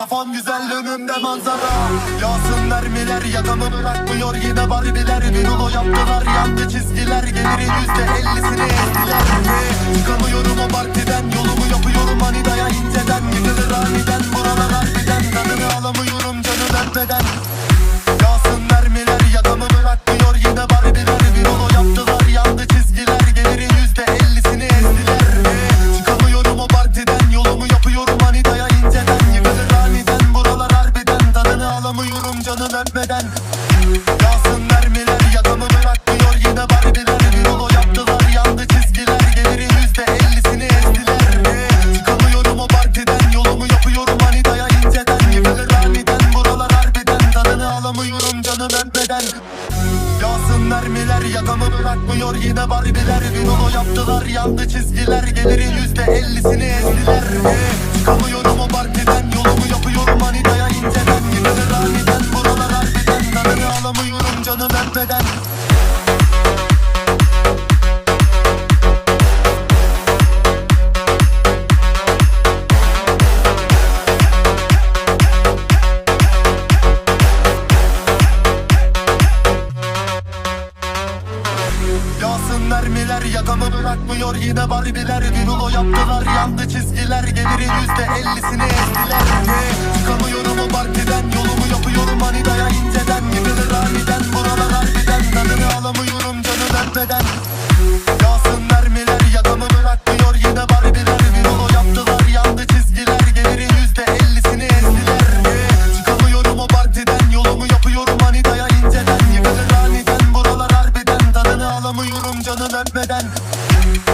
Kafam güzel önümde manzara. Yağsın mermiler yakamı bırakmıyor yine barbiler. Rulo yaptılar yandı çizgiler. Gelirin yüzde ellisini öpmeden Yağsın mermiler yakamı bırakmıyor yine barbiler. Rulo yaptılar yandı çizgiler. Gelirin yüzde ellisini ezdiler. Ee, Yağsın mermiler yakamı bırakmıyor yine barbiler rulo yaptılar yandı çizgiler. Gelirin yüzde ellisini ezdiler canım öpmeden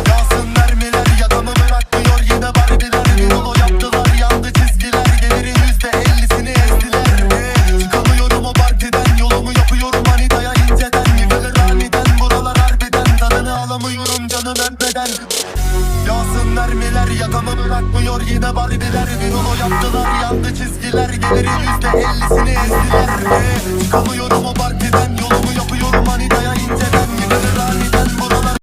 Yağsın mermiler yakamı bırakmıyor. Yine barbiler Bir rulo yaptılar. Yandı çizgiler Gelirin yüzde ellisini ezdiler. Çıkamıyorum o partiden Yolumu yapıyorum manidaya inceden. Yıkılır aniden buralar harbiden. Tadını alamıyorum canım öpmeden Yağsın mermiler yakamı bırakmıyor. Yine barbiler Bir rulo yaptılar. Yandı çizgiler Gelirin yüzde ellisini ezdiler. Çıkamıyorum